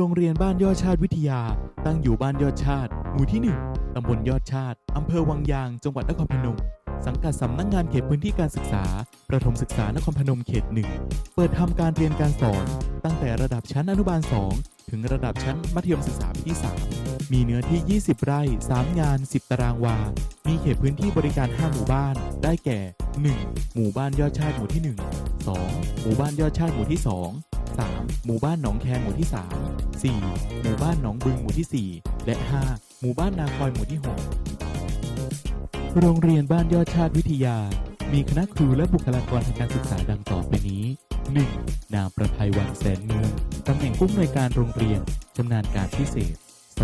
โรงเรียนบ้านยอดชาติวิทยา ตั้งอยู่บ้านยอดชาติ หมู่ที่ 1 ตำบลยอดชาติ อำเภอวังยาง จังหวัดนครพนม สังกัดสำนักงงานเขตพื้นที่การศึกษา ประถมศึกษานครพนมเขตหนึ่ง เปิดทำการเรียนการสอน ตั้งแต่ระดับชั้นอนุบาล 2 ถึงระดับชั้นมัธยมศึกษาปีที่ 3 มีเนื้อที่ 20 ไร่ 3 งาน 10 ตารางวา มีเขตพื้นที่บริการ 5 หมู่บ้าน ได้แก่ 1. หมู่บ้านยอดชาติหมู่ที่ 1 2. หมู่บ้านยอดชาติหมู่ที่ 2 3. หมู่บ้านหนองแคหมู่ที่ 3 4. หมู่บ้านหนองบึงหมู่ที่ 4 และ 5. หมู่บ้านนาคอยหมู่ที่ 6 โรงเรียนบ้านยอดชาติวิทยา มีคณะครูและบุคลากรทางการศึกษาดังต่อไปนี้ 1. นางประภัยวันแสนเมืองตำแหน่งผู้อำนวยการโรงเรียนชำนาญการพิเศษ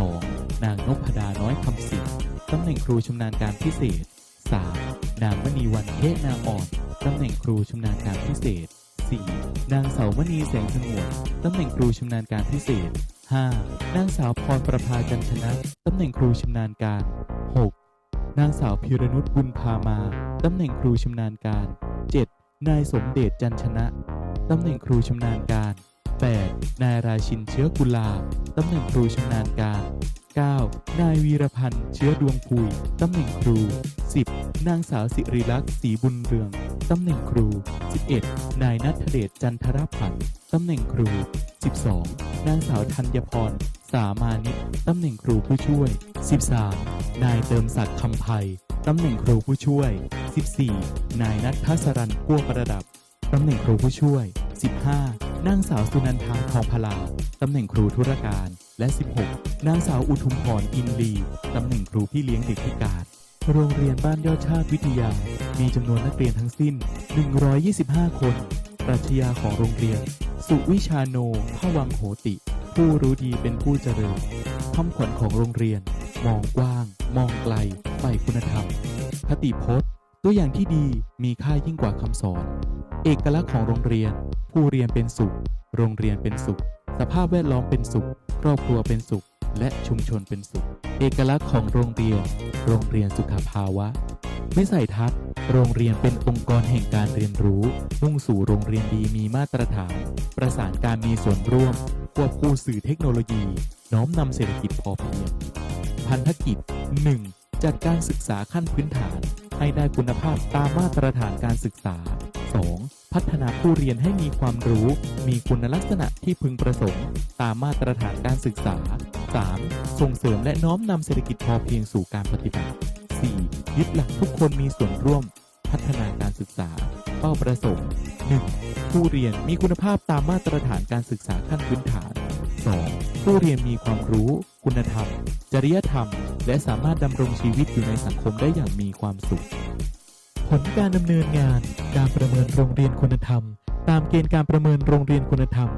2. นางนพดาน้อยคำสิงตำแหน่งครูชำนาญการพิเศษ 3. นางมณีวันเทศนาอ่อนตำแหน่งครูชำนาญการพิเศษ 4. นางสาวมณีแสงสงวนตำแหน่งครูชำนาญการพิเศษ 5. นางสาวพรประภาจันชนะ ตำแหน่งครูชำนาญการ 6. นางสาวพิรนุชบุญพามา ตำแหน่งครูชำนาญการ 7. นายสมเดชจันชนะ ตำแหน่งครูชำนาญการ 8. นายราชินเชื้อกุลา ตำแหน่งครูชำนาญการ 9. นายวีรพันธ์เชื้อดวงพุย ตำแหน่งครู 10. นางสาวสิริลักษณ์ศรีบุญเรือง ตำแหน่งครู 11. นายนัทเดชจันทรพันธ์ตำแหน่งครู 12. นางสาวธัญพร สามานิตตำแหน่งครูผู้ช่วย 13. นายเติมศักดิ์คำไพตำแหน่งครูผู้ช่วย 14. นายนัทพัสรันก้วประดับ ตำแหน่งครูผู้ช่วย 15. นางสาวสุนันทาทองพลา ตำแหน่งครูธุรการ และ 16. นางสาวอุทุมพรอินลีตำแหน่งครูพี่เลี้ยงเด็กพิการ โรงเรียนบ้านยอดชาติวิทยา มีจำนวนนักเรียนทั้งสิ้น 125 คน ปรัชญาของโรงเรียน สุวิชาโนพวังโหติ ผู้รู้ดีเป็นผู้เจริญคำขวัญของโรงเรียน มองกว้าง มองไกลใฝ่คุณธรรม คติพจน์ ตัวอย่างที่ดีมีค่ายิ่งกว่าคำสอน เอกลักษณ์ของโรงเรียน ผู้เรียนเป็นสุข โรงเรียนเป็นสุข สภาพแวดล้อมเป็นสุข ครอบครัวเป็นสุข และชุมชนเป็นสุข เอกลักษณ์ของโรงเรียน โรงเรียนสุขภาวะไม่ใส่ทัศน์ โรงเรียนเป็นองค์กรแห่งการเรียนรู้ มุ่งสู่โรงเรียนดีมีมาตรฐาน ประสานการมีส่วนร่วม ควบคู่สื่อเทคโนโลยี น้อมนำเศรษฐกิจพอเพียง พันธกิจ 1. จัดการศึกษาขั้นพื้นฐาน ให้ได้คุณภาพตามมาตรฐานการศึกษา 2. พัฒนาผู้เรียนให้มีความรู้ มีคุณลักษณะที่พึงประสงค์ ตามมาตรฐานการศึกษา 3. ส่งเสริมและน้อมนำเศรษฐกิจพอเพียงสู่การปฏิบัติ 4. ยึดหลักทุกคนมีส่วนร่วม พัฒนาการศึกษา เป้าประสงค์ 1. ผู้เรียนมีคุณภาพตามมาตรฐานการศึกษาขั้นพื้นฐาน 2. ผู้เรียนมีความรู้ คุณธรรม จริยธรรม และสามารถดำรงชีวิตอยู่ในสังคมได้อย่างมีความสุข ผลการดำเนินงานการประเมินโรงเรียนคุณธรรม ตามเกณฑ์การประเมินโรงเรียนคุณธรรม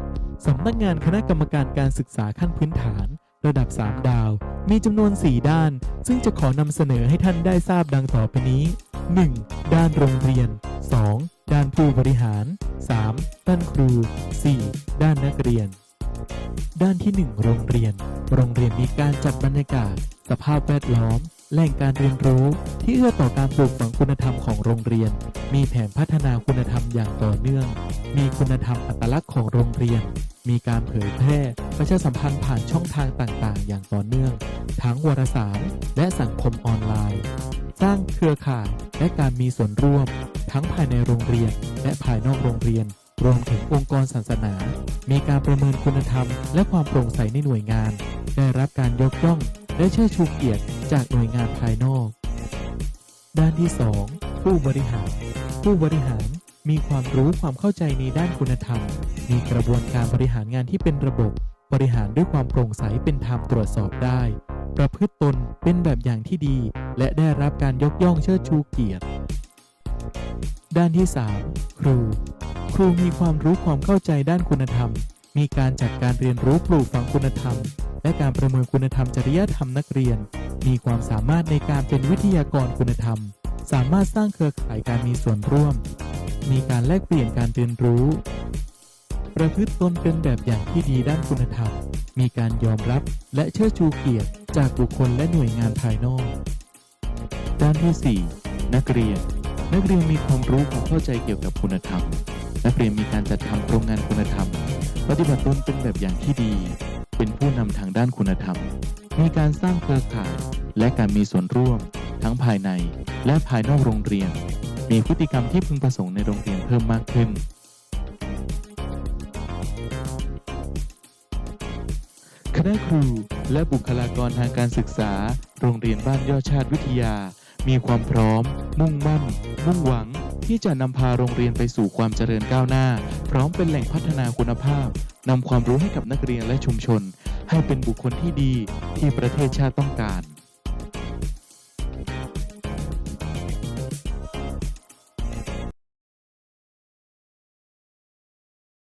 สำนักงานคณะกรรมการการศึกษาขั้นพื้นฐาน ระดับ 3 ดาว มีจำนวน 4 ด้าน ซึ่งจะขอนำเสนอให้ท่านได้ทราบดังต่อไปนี้ 1. ด้านโรงเรียน 2. ด้านผู้บริหาร 3. ด้านครู 4. ด้านนักเรียน ด้านที่ 1 โรงเรียน โรงเรียนมีการจัดบรรยากาศ สภาพแวดล้อม แหล่งการเรียนรู้ที่เอื้อต่อการปลูกฝังคุณธรรมของโรงเรียน มีแผนพัฒนาคุณธรรมอย่างต่อเนื่อง มีคุณธรรมอัตลักษณ์ของโรงเรียน มีการเผยแพร่ประชาสัมพันธ์ผ่านช่องทางต่างๆ อย่างต่อเนื่อง ทั้งวารสารและสังคมออนไลน์ สร้างเครือข่ายและการมีส่วนร่วม ทั้งภายในโรงเรียน และภายนอกโรงเรียน รวมถึงองค์กรศาสนา มีการประเมินคุณธรรม และความโปร่งใสในหน่วยงาน ได้รับการยกย่องและเชิดชูเกียรติ จากหน่วยงานภายนอก ด้านที่ 2 ผู้บริหาร ผู้บริหารมีความรู้ความเข้าใจในด้านคุณธรรม มีกระบวนการบริหารงานที่เป็นระบบ บริหารด้วยความโปร่งใสเป็นธรรมตรวจสอบได้ ประพฤติตนเป็นแบบอย่างที่ดี และได้รับการยกย่องเชิดชูเกียรติ ด้านที่ 3 ครู ครูมีความรู้ความเข้าใจด้านคุณธรรม มีการจัดการเรียนรู้ปลูกฝังคุณธรรม และการประเมินคุณธรรมจริยธรรมนักเรียน มีความสามารถในการเป็นวิทยากรคุณธรรม สามารถสร้างเครือข่ายการมีส่วนร่วม มีการแลกเปลี่ยนการเรียนรู้ ประพฤติตนเป็นแบบอย่างที่ดีด้านคุณธรรม มีการยอมรับและเชิดชูเกียรติจากบุคคลและหน่วยงานภายนอก ด้านที่ 4 นักเรียน นักเรียนมีความรู้ความเข้าใจเกี่ยวกับคุณธรรม นักเรียนมีการจัดทำโครงงานคุณธรรม ปฏิบัติตนเป็นแบบอย่างที่ดี เป็นผู้นำทางด้านคุณธรรม มีการสร้างเครือข่ายและการมีส่วนร่วม ทั้งภายในและภายนอกโรงเรียน มีพฤติกรรมที่พึงประสงค์ในโรงเรียนเพิ่มมากขึ้น คณะครูและบุคลากรทางการศึกษา โรงเรียนบ้านยอดชาติวิทยา มีความพร้อม มุ่งมั่น มุ่งหวัง ที่จะนำพาโรงเรียนไปสู่ความเจริญก้าวหน้า พร้อมเป็นแหล่งพัฒนาคุณภาพนำความรู้ให้กับนักเรียนและชุมชน ให้เป็นบุคคลที่ดีที่ประเทศชาติต้องการ